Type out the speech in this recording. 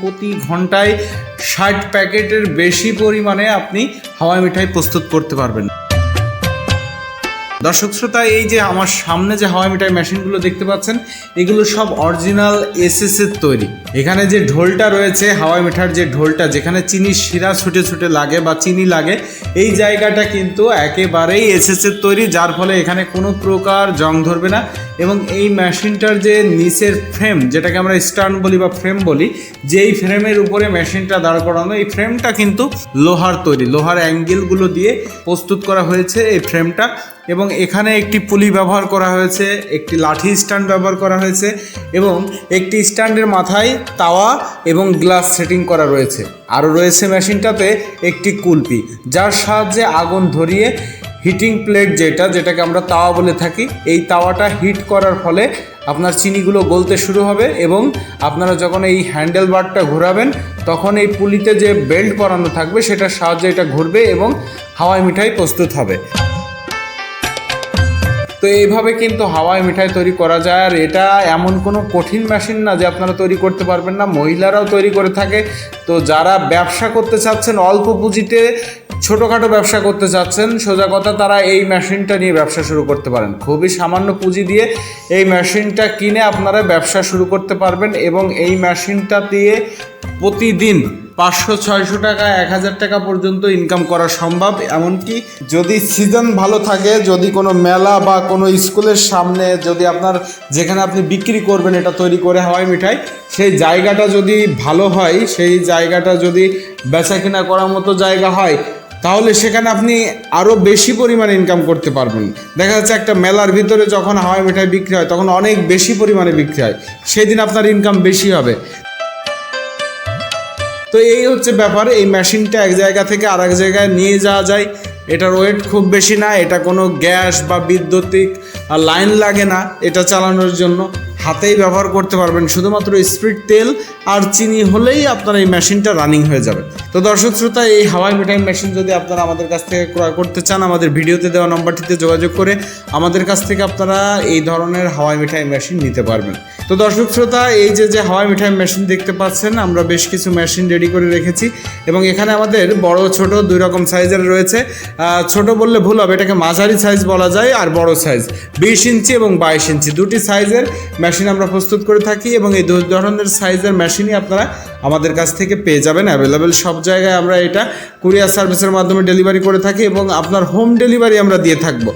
প্রতি ঘন্টায় ষাট প্যাকেটের বেশি পরিমাণে আপনি হাওয়াই মিঠাই প্রস্তুত করতে পারবেন। দর্শক শ্রোতা, এই যে আমার সামনে যে হাওয়াই মিঠাই মেশিনগুলো দেখতে পাচ্ছেন, এগুলো সব অরিজিনাল এসএস এর তৈরি। এখানে যে ঢোলটা রয়েছে হাওয়াই মিঠার যে ঢোলটা, যেখানে চিনি শিরা ছুটে ছুটে লাগে বা চিনি লাগে, এই জায়গাটা কিন্তু একেবারেই এসএস এর তৈরি, যার ফলে এখানে কোনো প্রকার জং ধরবে না। এবং এই মেশিনটার যে নিচের ফ্রেম, যেটাকে আমরা স্টার্ন বলি বা ফ্রেম বলি, যেই ফ্রেমের উপরে মেশিনটা দাঁড় করানো, এই ফ্রেমটা কিন্তু লোহার তৈরি। লোহার অ্যাঙ্গেলগুলো দিয়ে প্রস্তুত করা হয়েছে এই ফ্রেমটা। এবং এখানে একটি পুলি ব্যবহার করা হয়েছে, একটি লাঠি স্ট্যান্ড ব্যবহার করা হয়েছে এবং একটি স্ট্যান্ডের মাথায় তাওয়া এবং গ্লাস সেটিং করা রয়েছে। আরও রয়েছে মেশিনটাতে একটি কুলপি, যার সাহায্যে আগুন ধরিয়ে হিটিং প্লেট যেটা, যেটাকে আমরা তাওয়া বলে থাকি, এই তাওয়াটা হিট করার ফলে আপনার চিনিগুলো গলতে শুরু হবে এবং আপনারা যখন এই হ্যান্ডেল বারটা ঘোরাবেন, তখন এই পুলিতে যে বেল্ট পরানো থাকবে, সেটার সাহায্যে এটা ঘুরবে এবং হাওয়াই মিঠাই প্রস্তুত হবে। তো এইভাবে কিন্তু হাওয়ায় মিঠাই তৈরি করা যায়। আর এটা এমন কোনো কঠিন মেশিন না যে আপনারা তৈরি করতে পারবেন না, মহিলারাও তৈরি করে থাকে। তো যারা ব্যবসা করতে চাচ্ছেন, অল্প পুঁজিতে ছোটোখাটো ব্যবসা করতে চাচ্ছেন, সোজা কথা তারা এই মেশিনটা নিয়ে ব্যবসা শুরু করতে পারেন। খুবই সামান্য পুঁজি দিয়ে এই মেশিনটা কিনে আপনারা ব্যবসা শুরু করতে পারবেন এবং এই মেশিনটা দিয়ে প্রতিদিন পাঁচশো ছয়শো টাকা, এক হাজার টাকা পর্যন্ত ইনকাম করা সম্ভব। এমনকি যদি সিজন ভালো থাকে, যদি কোনো মেলা বা কোনো স্কুলের সামনে যদি আপনার যেখানে আপনি বিক্রি করবেন এটা তৈরি করে হাওয়াই মিঠাই, সেই জায়গাটা যদি ভালো হয়, সেই জায়গাটা যদি বেচা কিনা করার মতো জায়গা হয়, তাহলে সেখানে আপনি আরও বেশি পরিমাণে ইনকাম করতে পারবেন। দেখা যাচ্ছে একটা মেলার ভিতরে যখন হাওয়াই মিঠাই বিক্রি হয়, তখন অনেক বেশি পরিমাণে বিক্রি হয়। সেই দিন আপনার ইনকাম বেশি হবে। তো এই হচ্ছে ব্যাপার, এই মেশিনটা এক জায়গা থেকে আর এক জায়গায় নিয়ে যাওয়া যায়। এটার ওয়েট খুব বেশি না, এটা কোনো গ্যাস বা বিদ্যুতিক লাইন লাগে না এটা চালানোর জন্য। হাতেই ব্যবহার করতে পারবেন। শুধুমাত্র স্প্রিট তেল আর চিনি হলেই আপনার এই মেশিনটা রানিং হয়ে যাবে। তো দর্শক শ্রোতা, এই হাওয়াই মিঠাই মেশিন যদি আপনারা আমাদের কাছ থেকে ক্রয় করতে চান, আমাদের ভিডিওতে দেওয়া নম্বরটিতে যোগাযোগ করে আমাদের কাছ থেকে আপনারা এই ধরনের হাওয়াই মিঠাই মেশিন নিতে পারবেন। তো দর্শক শ্রোতা, এই যে যে হাওয়াই মিঠাই মেশিন দেখতে পাচ্ছেন, আমরা বেশ কিছু মেশিন রেডি করে রেখেছি এবং এখানে আমাদের বড়, ছোট দুই রকম সাইজের রয়েছে। ছোট বললে ভুল হবে, এটাকে মাঝারি সাইজ বলা যায় আর বড় সাইজ বিশ ইঞ্চি এবং বাইশ ইঞ্চি, দুটি সাইজের মেশিন আমরা প্রস্তুত করে থাকি এবং এই ধরনের সাইজের মেশিনই আপনারা আমাদের কাছ থেকে পেয়ে যাবেন। অ্যাভেলেবেল সব জায়গায় আমরা এটা কুরিয়ার সার্ভিসের মাধ্যমে ডেলিভারি করে থাকি এবং আপনার হোম ডেলিভারি আমরা দিয়ে থাকব।